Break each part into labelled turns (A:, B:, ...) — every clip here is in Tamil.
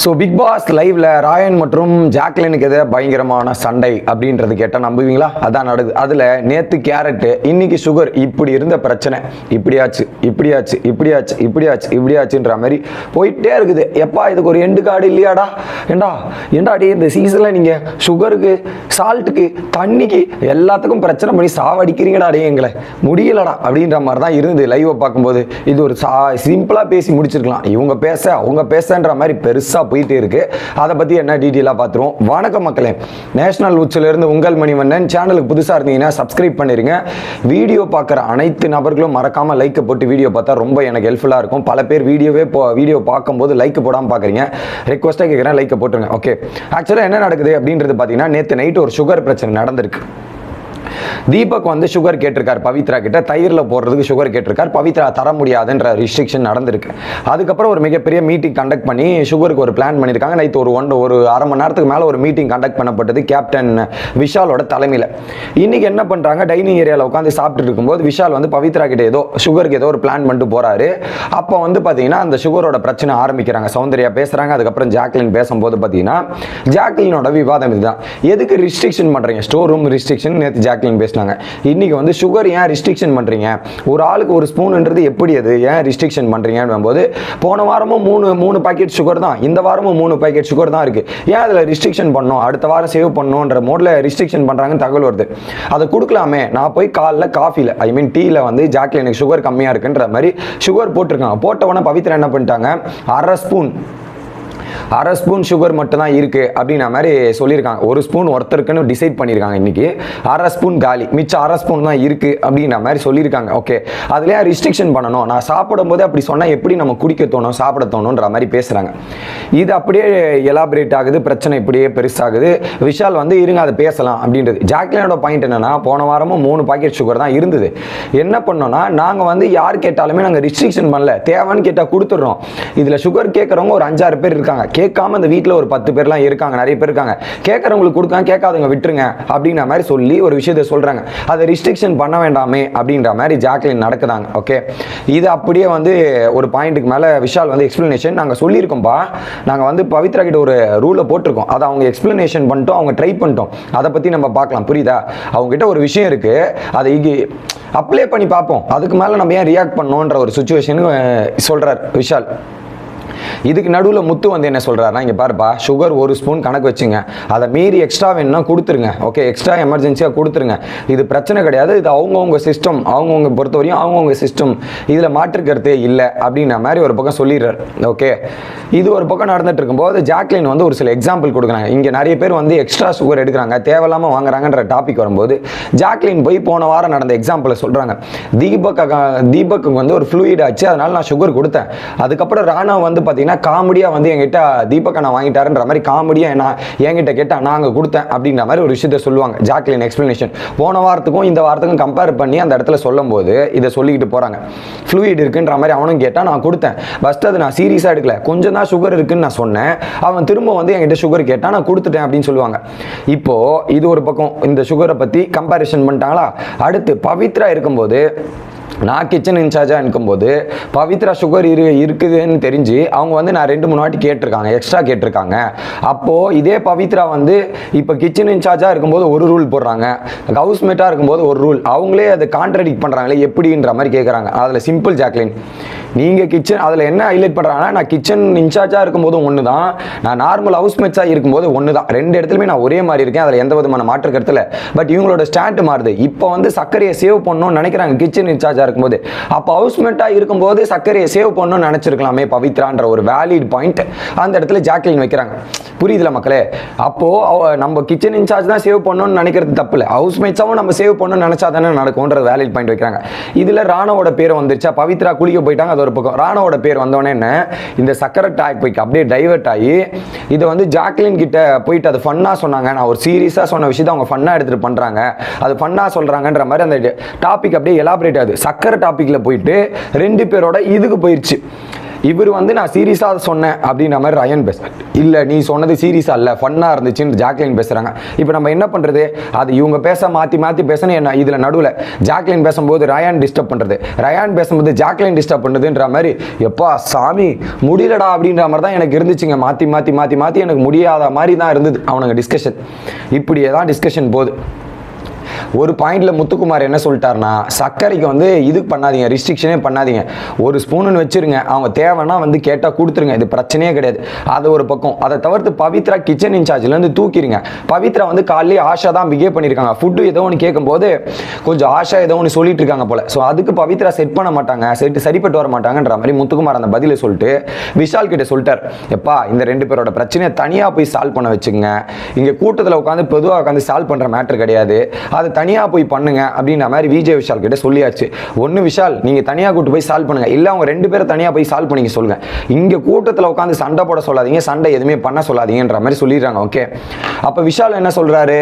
A: ஸோ பிக் பாஸ் லைவ்ல ராயன் மற்றும் ஜாக்லினுக்கு எதிராக பயங்கரமான சண்டை அப்படின்றது கேட்டால் நம்புவீங்களா? அதான் நடக்குது. அதில் நேற்று கேரட்டு இன்னைக்கு சுகர் இப்படி இருந்த பிரச்சனை. இப்படியாச்சு இப்படியாச்சு இப்படியாச்சு இப்படியாச்சு இப்படியாச்சுன்ற மாதிரி போயிட்டே இருக்குது. எப்பா இதுக்கு ஒரு எண்டு காடு இல்லையாடா? ஏண்டா ஏண்டா அடி இந்த சீசனில் நீங்கள் சுகருக்கு சால்ட்டுக்கு தண்ணிக்கு எல்லாத்துக்கும் பிரச்சனை பண்ணி சாவடிக்கிறீங்கடா அடே எங்களை. முடியலடா அப்படின்ற மாதிரி தான் இருந்தது. லைவை பார்க்கும்போது இது ஒரு சா சிம்பிளாக பேசி முடிச்சிருக்கலாம். இவங்க பேச அவங்க பேசன்ற மாதிரி பெருசாக போயிட்டே இருக்கு. அதை பற்றி என்ன டீட்டெயிலாக பார்த்துருவோம் வணக்கம் மக்களே. நேஷனல் உச்சிலிருந்து உங்கள் மணிவண்ணன். சேனலுக்கு புதுசாக இருந்தீங்கன்னா சப்ஸ்கிரைப் பண்ணிருங்க. வீடியோ பார்க்குற அனைத்து நபர்களும் மறக்காமல் லைக்கை போட்டு வீடியோ பார்த்தா ரொம்ப எனக்கு ஹெல்ப்ஃபுல்லாக இருக்கும். பல பேர் வீடியோவே போ வீடியோ பார்க்கும்போது லைக் போடாமல் பார்க்குறீங்க ரெக்வஸ்ட்டாக கேட்குறேன் லைக்கை போட்டுருங்க. ஓகே ஆக்சுவலாக என்ன நடக்குது அப்படின்றது பார்த்தீங்கன்னா நேற்று நைட்டு ஒரு சுகர் பிரச்சனை நடந்திருக்கு. தீபக் வந்து சுகர் கேட்டிருக்கார் பவித்ரா கிட்ட. தயிரில் போடுறதுக்கு சுகர் கேட்டிருக்கார். பவித்ரா தர முடியாதுன்ற ரிஸ்ட்ரிக்ஷன் நடந்திருக்கு. அதுக்கப்புறம் ஒரு மிகப்பெரிய மீட்டிங் கண்டக்ட் பண்ணி சுகருக்கு ஒரு பிளான் பண்ணியிருக்காங்க. நைத்து ஒரு ஒன் ஒரு அரை மணி நேரத்துக்கு மேலே ஒரு மீட்டிங் கண்டக்ட் பண்ணப்பட்டது கேப்டன் விஷாலோட தலைமையில். இன்னைக்கு என்ன பண்ணுறாங்க டைனிங் ஏரியாவில் உட்காந்து சாப்பிட்டு இருக்கும்போது விஷால் வந்து பவித்ரா கிட்ட ஏதோ சுகருக்கு ஏதோ ஒரு பிளான் பண்ணிட்டு போறாரு. அப்போ வந்து பார்த்தீங்கன்னா அந்த சுகரோட பிரச்சனை ஆரம்பிக்கிறாங்க. சௌந்தர்யா பேசுகிறாங்க அதுக்கப்புறம் ஜாக்லின் பேசும்போது பார்த்தீங்கன்னா ஜாக்லினோட விவாதம் இதுதான். எதுக்கு ரிஸ்ட்ரிக்ஷன் பண்ணுறீங்க ஸ்டோர் ரூம் ரிஸ்ட்ரிக்ஷன் நேற்று ஜாக்லின் பேசினாங்க. இன்னைக்கு வந்து சுகர் ஏன் ரிஸ்ட்ரிக்ஷன் பண்ணுறீங்க ஒரு ஆளுக்கு ஒரு ஸ்பூன்ன்றது எப்படி அது? ஏன் ரிஸ்ட்ரிக்ஷன் பண்ணுறீங்கன்னு போது போன வாரமும் மூணு மூணு பாக்கெட் சுகர் தான். இந்த வாரமும் மூணு பாக்கெட் சுகர் தான் இருக்குது ஏன் அதில் ரிஸ்ட்ரிக்ஷன் பண்ணோம்? அடுத்த வாரம் சேவ் பண்ணோன்ற மோடில் ரிஸ்ட்ரிக்ஷன் பண்ணுறாங்கன்னு தகவல் வருது. அதை கொடுக்கலாமே. நான் போய் காலைல காஃபியில் ஐ மீன் டீயில் வந்து ஜாக்லின் எனக்கு சுகர் கம்மியாக இருக்குன்ற மாதிரி சுகர் போட்டிருக்காங்க. போட்ட உடனே பவித்ரா என்ன பண்ணிட்டாங்க? அரை ஸ்பூன் அரை ஸ்பூன் சுகர் மட்டும் தான் இருக்குது அப்படின்ற மாதிரி சொல்லியிருக்காங்க. ஒரு ஸ்பூன் ஒருத்தருக்குன்னு டிசைட் பண்ணியிருக்காங்க இன்றைக்கி அரை ஸ்பூன் காலி மிச்சம் அரை ஸ்பூன் தான் இருக்குது அப்படின்ற மாதிரி சொல்லியிருக்காங்க. ஓகே அதுலேயே ரிஸ்ட்ரிக்ஷன் பண்ணணும். நான் சாப்பிடும் போதே அப்படி சொன்னால் எப்படி நம்ம குடிக்க தோணும் சாப்பிட தோணுன்ற மாதிரி பேசுகிறாங்க இது அப்படியே எலாபரேட் ஆகுது பிரச்சனை இப்படியே பெருசாகுது. விஷால் வந்து இருங்க அதை பேசலாம் அப்படின்றது. ஜாக்லினோட பாயிண்ட் என்னன்னா போன வாரமும் மூணு பாக்கெட் சுகர் தான் இருந்தது. என்ன பண்ணோம்னா நாங்கள் வந்து யார் கேட்டாலுமே நாங்கள் ரிஸ்ட்ரிக்ஷன் பண்ணல. தேவைன்னு கேட்டால் கொடுத்துட்றோம். இதில் சுகர் கேட்குறவங்க ஒரு அஞ்சாறு பேர் இருக்காங்க. கேட்காம இந்த வீட்டில் ஒரு பத்து பேர்லாம் இருக்காங்க நிறைய பேர் இருக்காங்க. கேட்குறவங்களுக்கு கொடுக்காங்க கேட்காதவங்க விட்டுருங்க அப்படின்ற மாதிரி சொல்லி ஒரு விஷயத்தை சொல்கிறாங்க அதை ரிஸ்ட்ரிக்ஷன் பண்ண வேண்டாமே அப்படின்ற மாதிரி ஜாக்லின் நடக்குதாங்க ஓகே இது அப்படியே வந்து ஒரு பாயிண்ட்டுக்கு மேலே விஷால் வந்து எக்ஸ்பிளனேஷன் நாங்கள் சொல்லியிருக்கோம்ப்பா நாங்கள் வந்து பவித்ரா கிட்ட ஒரு ரூலை போட்டிருக்கோம். அதை அவங்க எக்ஸ்பிளனேஷன் பண்ணிட்டோம் அவங்க ட்ரை பண்ணிட்டோம். அதை பற்றி நம்ம பார்க்கலாம் புரியுதா? அவங்ககிட்ட ஒரு விஷயம் இருக்குது அதை இங்கே அப்ளை பண்ணி பார்ப்போம். அதுக்கு மேலே நம்ம ஏன் ரியாக்ட் பண்ணோன்ற ஒரு சுச்சுவேஷனு சொல்கிறார் விஷால். இதுக்கு நடுவில் முத்து வந்து என்ன சொல்கிறாருன்னா இங்கே பாருப்பா சுகர் ஒரு ஸ்பூன் கணக்கு வச்சுங்க. அதை மீறி எக்ஸ்ட்ரா வேணும்னா கொடுத்துருங்க. ஓகே எக்ஸ்ட்ரா எமர்ஜென்சியாக கொடுத்துருங்க. இது பிரச்சனை கிடையாது. இது அவங்கவுங்க சிஸ்டம் அவங்கவுங்க பொறுத்தவரையும் அவங்கவுங்க சிஸ்டம் இதில் மாற்றுக்கிறதே இல்லை அப்படின்ற மாதிரி ஒரு பக்கம் சொல்லிடுறாரு. ஓகே இது ஒரு பக்கம் நடந்துட்டு இருக்கும்போது ஜாக்லின் வந்து ஒரு சில எக்ஸாம்பிள் கொடுக்குறாங்க. இங்கே நிறைய பேர் வந்து எக்ஸ்ட்ரா சுகர் எடுக்கிறாங்க. தேவையில்லாமல் வாங்குறாங்கன்ற டாபிக் வரும்போது ஜாக்லின் போய் போன வாரம் நடந்த எக்ஸாம்பிளை சொல்கிறாங்க தீபக் தீபக்கு வந்து ஒரு ஃப்ளூயிட் ஆச்சு. அதனால நான் சுகர் கொடுத்தேன். அதுக்கப்புறம் ராணா வந்து பார்த்தீங்கன்னா காமெடியாக வந்து என்கிட்ட தீபக்கை வாங்கிட்டாருன்ற மாதிரி காமெடியாக நான் என்கிட்ட கேட்டால் நான் அங்கே கொடுத்தேன் அப்படின்ற மாதிரி ஒரு விஷயத்த சொல்லுவாங்க. ஜாக்லின் எக்ஸ்பிளனேஷன் போன வாரத்துக்கும் இந்த வாரத்துக்கும் கம்பேர் பண்ணி அந்த இடத்துல சொல்லும்போது இதை சொல்லிக்கிட்டு போகிறாங்க ஃப்ளூயிட் இருக்குன்ற மாதிரி அவனும் கேட்டால் நான் கொடுத்தேன். ஃபஸ்ட் அது நான் சீரியஸாக எடுக்கல. கொஞ்சம் தான் சுகர் இருக்குன்னு நான் சொன்னேன். அவன் திரும்ப வந்து என்கிட்ட சுகர் கேட்டால் நான் கொடுத்துட்டேன் அப்படின்னு சொல்லுவாங்க. இப்போது இது ஒரு பக்கம் இந்த சுகரை பற்றி கம்பேரிஷன் பண்ணிட்டாங்களா? அடுத்து பவித்ரா இருக்கும்போது நான் கிச்சன் இன்சார்ஜாக இருக்கும்போது பவித்ரா சுகர் இரு இருக்குதுன்னு தெரிஞ்சு அவங்க வந்து நான் ரெண்டு மூணு வாட்டி கேட்டிருக்காங்க எக்ஸ்ட்ரா கேட்டிருக்காங்க. அப்போது இதே பவித்ரா வந்து இப்போ கிச்சன் இன்சார்ஜாக இருக்கும்போது ஒரு ரூல் போடுறாங்க. ஹவுஸ்மேட்டாக இருக்கும்போது ஒரு ரூல் அவங்களே அதை கான்ட்ரடிக்ட் பண்ணுறாங்களே எப்படின்ற மாதிரி கேட்குறாங்க அதில் சிம்பிள் ஜாக்லின் நீங்கள் கிச்சன் அதில் என்ன ஹைலைட் பண்ணுறாங்கன்னா நான் கிச்சன் இன்சார்ஜாக இருக்கும்போதும் ஒன்று தான் நான் நார்மல் ஹவுஸ் ஹவுஸ்மேட்ஸாக இருக்கும்போது ஒன்று தான் ரெண்டு இடத்துலையுமே நான் ஒரே மாதிரி இருக்கேன் அதில் எந்த விதமான மாற்று கருத்தில் பட் இவங்களோட ஸ்டாண்ட் மாறுது. இப்போ வந்து சர்க்கரையை சேவ் பண்ணணும்னு நினைக்கிறாங்க கிச்சன் இன்சார்ஜாக இருக்கும்போது. அப்போ ஹவுஸ்மேட்டாக இருக்கும்போது சர்க்கரையை சேவ் பண்ணணும்னு நினச்சிருக்கலாமே பவித்ரான்ற ஒரு வேலிட் பாயிண்ட் அந்த இடத்துல ஜாக்லின் வைக்கிறாங்க. புரியுதுல மக்களே? அப்போது அவ- நம்ம கிச்சன் இன்சார்ஜ் தான் சேவ் பண்ணணும்னு நினைக்கிறது தப்பு இல்லை. ஹவுஸ்மேட்ஸாகவும் நம்ம சேவ் பண்ணணும்னு நினச்சா தானே நடக்கும்ன்ற வேலிட் பாயிண்ட் வைக்கிறாங்க. இதில் ராணாவோட பேர் வந்துருச்சா. பவித்ரா குளிக்க போயிட்டாங்க அது ஒரு பக்கம். ராணாவோட பேர் வந்தோடனே என்ன? இந்த சக்கரை டாபிக் அப்படியே டைவர்ட் ஆகி இதை வந்து ஜாக்லின் கிட்ட போயிட்டு அது ஃபன்னாக சொன்னாங்க. நான் ஒரு சீரியஸாக சொன்ன விஷயத்தை அவங்க ஃபன்னாக எடுத்துகிட்டு பண்ணுறாங்க அது ஃபன்னாக சொல்கிறாங்கன்ற மாதிரி அந்த டாபிக் அப்படியே எலாபரேட் ஆகுது. சக்கரை டாப்பிக்கில் போயிட்டு ரெண்டு பேரோட இதுக்கு போயிடுச்சு இவர் வந்து நான் சீரியஸாக சொன்னேன் அப்படின்ற மாதிரி ரயன் பேச இல்லை நீ சொன்னது சீரியஸாக இல்லை ஃபன்னாக இருந்துச்சுன்னு ஜாக்லின் பேசுகிறாங்க இப்போ நம்ம என்ன பண்ணுறது அது இவங்க பேச மாற்றி மாற்றி பேசணும் என்ன இதில் நடுவில். ஜாக்லின் பேசும்போது ரயான் டிஸ்டர்ப் பண்ணுறது ரயான் பேசும்போது ஜாக்லின் டிஸ்டர்ப் பண்ணுதுன்ற மாதிரி எப்பா சாமி முடியலடா அப்படின்ற மாதிரி தான் எனக்கு இருந்துச்சுங்க. மாற்றி மாற்றி மாற்றி மாற்றி எனக்கு முடியாத மாதிரி தான் இருந்தது அவனுங்க டிஸ்கஷன் இப்படியே தான் டிஸ்கஷன் போகுது. ஒரு பாயிண்ட்ல முத்துக்குமார் என்ன சொல்லிட்டாருன்னா சர்க்கரைக்கு வந்து இதுக்கு பண்ணாதீங்க ரிஸ்ட்ரிக்ஷனே பண்ணாதீங்க. ஒரு ஸ்பூனுன்னு வச்சிருங்க. அவங்க தேவைன்னா வந்து கேட்டால் கொடுத்துருங்க. இது பிரச்சனையே கிடையாது. அது ஒரு பக்கம். அதை தவிர்த்து பவித்ரா கிச்சன் இன்சார்ஜ்லேருந்து தூக்கிடுங்க பவித்ரா வந்து காலையிலே ஆஷா தான் பிகேவ் பண்ணியிருக்காங்க ஃபுட்டு ஏதோ ஒன்று கேட்கும்போது கொஞ்சம் ஆஷா ஏதோ ஒன்று சொல்லிட்டு இருக்காங்க போல. ஸோ அதுக்கு பவித்ரா செட் பண்ண மாட்டாங்க. செட் சரிப்பட்டு வர மாட்டாங்கன்ற மாதிரி முத்துக்குமார் அந்த பதிலை சொல்லிட்டு விஷால் கிட்ட சொல்லிட்டார். எப்பா இந்த ரெண்டு பேரோட பிரச்சனையை தனியாக போய் சால்வ் பண்ண வச்சுங்க இங்கே கூட்டத்தில் உட்காந்து பொதுவாக உட்காந்து சால்வ் பண்ணுற மேட்டர் கிடையாது. அதை தனியாக போய் பண்ணுங்க அப்படின்ற மாதிரி விஜய் விஷால் கிட்ட சொல்லியாச்சு. ஒன்று விஷால் நீங்கள் தனியாக கூட்டு போய் சால்வ் பண்ணுங்க. இல்லை அவங்க ரெண்டு பேரும் தனியாக போய் சால்வ் பண்ணிக்க சொல்லுங்க. இங்கே கூட்டத்தில் உட்காந்து சண்டை போட சொல்லாதீங்க சண்டை எதுவுமே பண்ண சொல்லாதீங்கன்ற மாதிரி சொல்லிடுறாங்க ஓகே அப்போ விஷால் என்ன சொல்கிறாரு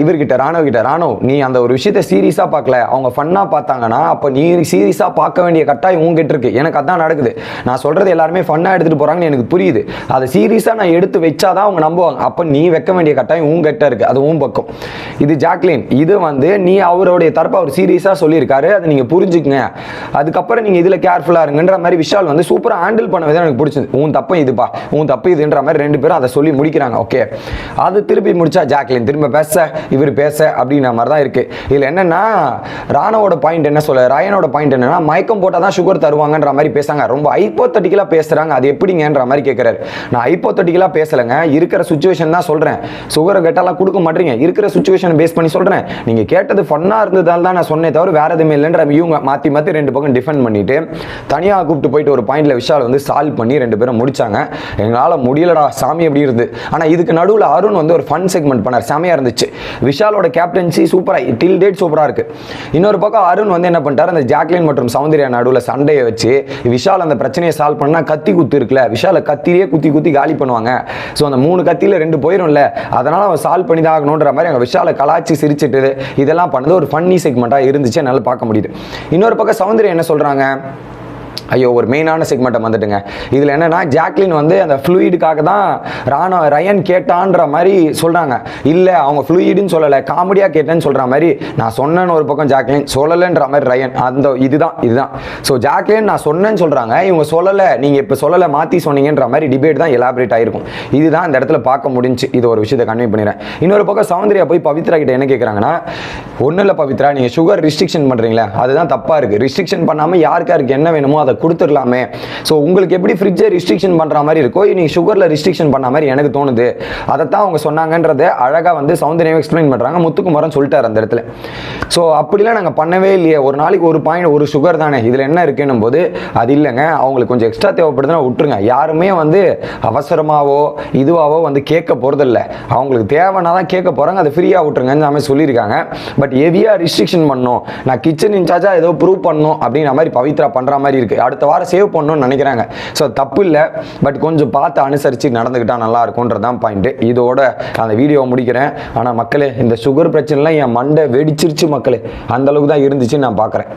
A: இவர்கிட்ட ராணுவ கிட்ட ராணவ் நீ அந்த ஒரு விஷயத்தை சீரியஸாக பார்க்கல. அவங்க ஃபன்னாக பார்த்தாங்கன்னா அப்போ நீ சீரியஸாக பார்க்க வேண்டிய கட்டாயம் உங்ககிட்ட இருக்கு. எனக்கு அதான் நடக்குது. நான் சொல்கிறது எல்லாருமே ஃபன்னாக எடுத்துகிட்டு போகிறாங்கன்னு எனக்கு புரியுது. அதை சீரியஸாக நான் எடுத்து வச்சாதான் அவங்க நம்புவாங்க. அப்போ நீ வைக்க வேண்டிய கட்டாயம் உங்ககிட்ட இருக்கு. அது உன் பக்கம். இது ஜாக்லின் இது வந்து நீ அவருடைய தரப்பை அவர் சீரியஸாக சொல்லியிருக்காரு. அதை நீங்கள் புரிஞ்சுக்கங்க. அதுக்கப்புறம் நீங்கள் இதில் கேர்ஃபுல்லாக இருங்கன்ற மாதிரி விஷால் வந்து சூப்பராக ஹேண்டில் பண்ணவே எனக்கு பிடிச்சது. உன் தப்பு இதுப்பா. உன் தப்பு இதுன்ற மாதிரி ரெண்டு பேரும் அதை சொல்லி முடிக்கிறாங்க. ஓகே அது திருப்பி முடிச்சா ஜாக்லின் திரும்ப பேச இவர் பேச அப்படின்ற மாதிரி தான் இருக்கு. இதில் என்னன்னா ராணவோட பாயிண்ட் என்ன சொல்ல ராயனோட பாயிண்ட் என்னன்னா மயக்கம் போட்டால் தான் சுகர் தருவாங்கன்ற மாதிரி பேசாங்க ரொம்ப ஹைப்போத்தட்டிக்கலாக பேசுறாங்க. அது எப்படிங்கன்ற மாதிரி கேட்குறாரு நான் ஹைப்போத்தட்டிக்கலாக பேசலைங்க. இருக்கிற சுச்சுவேஷன் தான் சொல்கிறேன் சுகரை கெட்டாலாம் கொடுக்க மாட்டீங்க. இருக்கிற சுச்சுவேஷன் பேஸ் பண்ணி சொல்கிறேன் நீங்கள் கேட்டது ஃபன்னாக இருந்ததால் தான் நான் சொன்னே தவிர வேற எதுவுமே இல்லைன்ற இவங்க மாற்றி மாற்றி ரெண்டு பக்கம் டிஃபெண்ட் பண்ணிட்டு தனியாக கூப்பிட்டு போயிட்டு ஒரு பாயிண்ட்ல விஷால் வந்து சால்வ் பண்ணி ரெண்டு பேரும் முடிச்சாங்க. எங்களால் முடியலடா. சாமி அப்படி இருந்து? ஆனால் இதுக்கு நடுவில் அருண் வந்து ஒரு ஃபன் செக்மெண்ட் பண்ணார். செமையாக இருந்துச்சு. விஷாலோட கேப்டன்சி சூப்பராக டில் டேட் சூப்பராக இருக்கு. இன்னொரு பக்கம் அருண் வந்து என்ன பண்ணிட்டார் அந்த ஜாக்லின் மற்றும் சௌந்தர்யா நடுவில் சண்டையை வச்சு விஷால் அந்த பிரச்சனையை சால்வ் பண்ணால் கத்தி குத்து இருக்குல்ல விஷாலை கத்திலேயே குத்தி குத்தி காலி பண்ணுவாங்க. ஸோ அந்த மூணு கத்தியில் ரெண்டு போயிடும்ல அதனால் அவன் சால்வ் பண்ணி தான் ஆகணுன்ற மாதிரி அங்கே விஷாலை கலாச்சி சிரிச்சிட்டு இதெல்லாம் பண்ணது ஒரு ஃபன்னி செக்மெண்ட்டாக இருந்துச்சு என்னால் பார்க்க முடியுது. இன்னொரு பக்கம் சௌந்தர்யா என்ன சொல்கிறாங்க ஐயோ ஒரு மெயினான செக்மெண்ட்டை வந்துட்டுங்க இதில் என்னென்னா ஜாக்லின் வந்து அந்த ஃப்ளூயிடுக்காக தான் ராணா ரயன் கேட்டான்ற மாதிரி சொல்கிறாங்க இல்லை அவங்க ஃப்ளூயிடுன்னு சொல்லலை காமெடியாக கேட்டேன்னு சொல்கிற மாதிரி நான் சொன்னேன்னு ஒரு பக்கம் ஜாக்லின் சொல்லலைன்ற மாதிரி ரயன். அந்த இதுதான் இதுதான். ஸோ ஜாக்லின் நான் சொன்னேன்னு சொல்கிறாங்க இவங்க சொல்லலை நீங்கள் இப்போ சொல்லலை மாற்றி சொன்னீங்கன்ற மாதிரி டிபேட் தான் எலாபரேட் ஆகிருக்கும் இதுதான் இந்த இடத்துல பார்க்க முடிஞ்சு இது ஒரு விஷயத்தை கன்வே பண்ணிடுறேன். இன்னொரு பக்கம் சௌந்தர்யா போய் பவித்ரா கிட்ட என்ன கேட்குறாங்கன்னா ஒன்றும் இல்லை பவித்ரா நீங்கள் சுகர் ரிஸ்ட்ரிக்ஷன் பண்ணுறீங்களே அதுதான் தப்பாக இருக்குது ரிஸ்ட்ரிக்ஷன் பண்ணாமல் யாருக்கு யாருக்கு என்ன வேணுமோ அதை கொடுத்துடலாமே. ஸோ உங்களுக்கு எப்படி ஃப்ரிட்ஜை ரிஸ்ட்ரிக்ஷன் பண்ணுற மாதிரி இருக்கோ நீங்கள் சுகரில் ரிஸ்ட்ரிக்ஷன் பண்ண மாதிரி எனக்கு தோணுது. அதைத்தான் அவங்க சொன்னாங்கன்றதை அழகாக வந்து சௌந்தர்யம் எக்ஸ்பிளைன் பண்ணுறாங்க முத்துக்குமாரன் சொல்லிட்டார் அந்த இடத்துல. ஸோ அப்படிலாம் நாங்கள் பண்ணவே இல்லையே. ஒரு நாளைக்கு ஒரு பாயிண்ட் ஒரு சுகர் தானே. இதில் என்ன இருக்குன்னும் போது அது இல்லைங்க. அவங்களுக்கு கொஞ்சம் எக்ஸ்ட்ரா தேவைப்படுதுன்னா விட்டுருங்க. யாருமே வந்து அவசரமாவோ இதுவாகவோ வந்து கேட்க போகிறதில்ல அவங்களுக்கு தேவைன்னா தான் கேட்க போகிறாங்க அதை ஃப்ரீயாக விட்டுருங்கன்னு சொல்லியிருக்காங்க. பட் ஹெவியாக ரிஸ்ட்ரிக்ஷன் பண்ணும் நான் கிச்சன் இன்சார்ஜாக ஏதோ ப்ரூவ் பண்ணணும் அப்படின்ற மாதிரி பவித்ரா பண்ணுற மாதிரி இருக்குது அடுத்த வாரம் சேவ் பண்ணணும்னு நினைக்கிறாங்க. ஸோ தப்பு இல்லை. பட் கொஞ்சம் பார்த்து அனுசரித்து நடந்துக்கிட்டால் நல்லா இருக்கும்ன்றதான் பாயிண்ட்டு இதோட அந்த வீடியோவை முடிக்கிறேன். ஆனால் மக்களே இந்த சுகர் பிரச்சனைலாம் என் மண்டை வெடிச்சிருச்சு மக்களே. அந்தளவுக்கு தான் இருந்துச்சுன்னு நான் பார்க்குறேன்